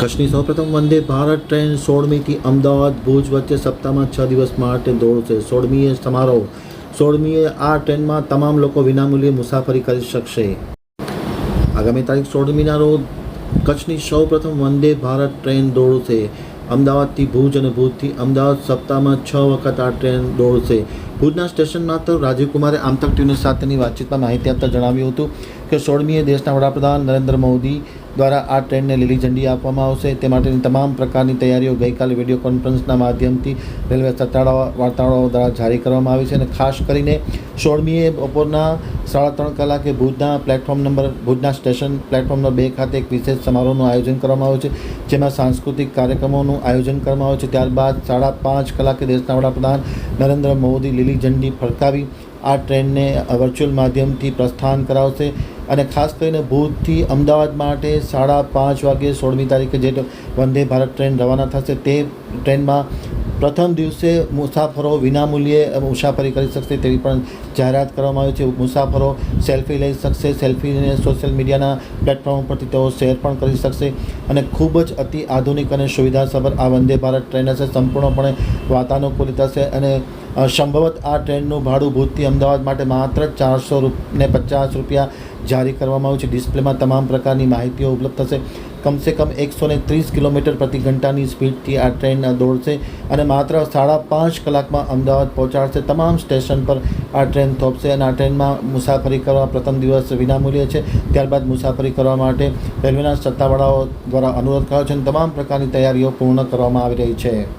કચ્છની સૌપ્રથમ વંદે ભારત ટ્રેન સોળમીથી અમદાવાદ, ભુજ વચ્ચે સપ્તાહમાં છ દિવસ માટે દોડશે. સોળમીએ સમારોહ. સોળમીએ આ ટ્રેનમાં તમામ લોકો વિનામૂલ્યે મુસાફરી કરી શકશે. આગામી તારીખ સોળમીના રોજ કચ્છની સૌપ્રથમ વંદે ભારત ટ્રેન દોડશે. અમદાવાદથી ભુજ અને ભુજથી અમદાવાદ સપ્તાહમાં છ વખત આ ટ્રેન દોડશે. ભુજના સ્ટેશનમાં તો રાજીવ કુમારે આમતક ટ્યુનિસ સાથેની વાતચીતમાં માહિતી આપતા જણાવ્યું હતું કે સોળમીએ દેશના વડાપ્રધાન નરેન્દ્ર મોદી દ્વારા આ ટ્રેનને લીલી ઝંડી આપવામાં આવશે. તે માટેની તમામ પ્રકારની તૈયારીઓ ગઈકાલે વીડિયો કોન્ફરન્સના માધ્યમથી રેલવે સત્તાવાળા વાર્તાળાઓ દ્વારા જારી કરવામાં આવી છે અને ખાસ કરીને સોળમીએ બપોરના સાડા ત્રણ કલાકે ભુજના પ્લેટફોર્મ નંબર, ભુજના સ્ટેશન પ્લેટફોર્મ નંબર બે ખાતે એક વિશેષ સમારોહનું આયોજન કરવામાં આવ્યું છે, જેમાં સાંસ્કૃતિક કાર્યક્રમોનું આયોજન કરવામાં આવ્યું છે. ત્યારબાદ સાડા પાંચ કલાકે દેશના વડાપ્રધાન નરેન્દ્ર મોદી લીલી ઝંડી ફરકાવી આ ટ્રેનને વર્ચ્યુઅલ માધ્યમથી પ્રસ્થાન કરાવશે. અને ખાસ કરીને ભુજથી અમદાવાદ માટે સાડા પાંચ વાગે સોળમી તારીખે જે વંદે ભારત ટ્રેન રવાના થશે તે ટ્રેનમાં પ્રથમ દિવસે મુસાફરો વિનામૂલ્યે મુસાફરી કરી શકશે તેવી પણ જાહેરાત કરવામાં આવી છે. મુસાફરો સેલ્ફી લઈ શકશે સેલ્ફીને સોશિયલ મીડિયાના પ્લેટફોર્મ પરથી તેઓ શેર પણ કરી શકશે અને ખૂબ જ અતિ આધુનિક અને સુવિધાસભર આ વંદે ભારત ટ્રેન હશે. સંપૂર્ણપણે વાતાનુકૂલિત હશે અને સંભવત આ ટ્રેનનું ભાડું ભૂતથી અમદાવાદ માટે માત્ર ચારસો ને પચાસ રૂપિયા જારી કરવામાં આવ્યું છે. ડિસ્પ્લેમાં તમામ પ્રકારની માહિતીઓ ઉપલબ્ધ થશે. કમસે કમ એકસો ને ત્રીસ કિલોમીટર પ્રતિ ઘંટાની સ્પીડથી આ ટ્રેન દોડશે અને માત્ર સાડા પાંચ કલાકમાં અમદાવાદ પહોંચાડશે. તમામ સ્ટેશન પર આ ટ્રેન થોપશે અને આ ટ્રેનમાં મુસાફરી કરવા પ્રથમ દિવસ વિનામૂલ્ય છે. ત્યારબાદ મુસાફરી કરવા માટે રેલવેના સત્તાવાળાઓ દ્વારા અનુરોધ કરાયો છે અને તમામ પ્રકારની તૈયારીઓ પૂર્ણ કરવામાં આવી રહી છે.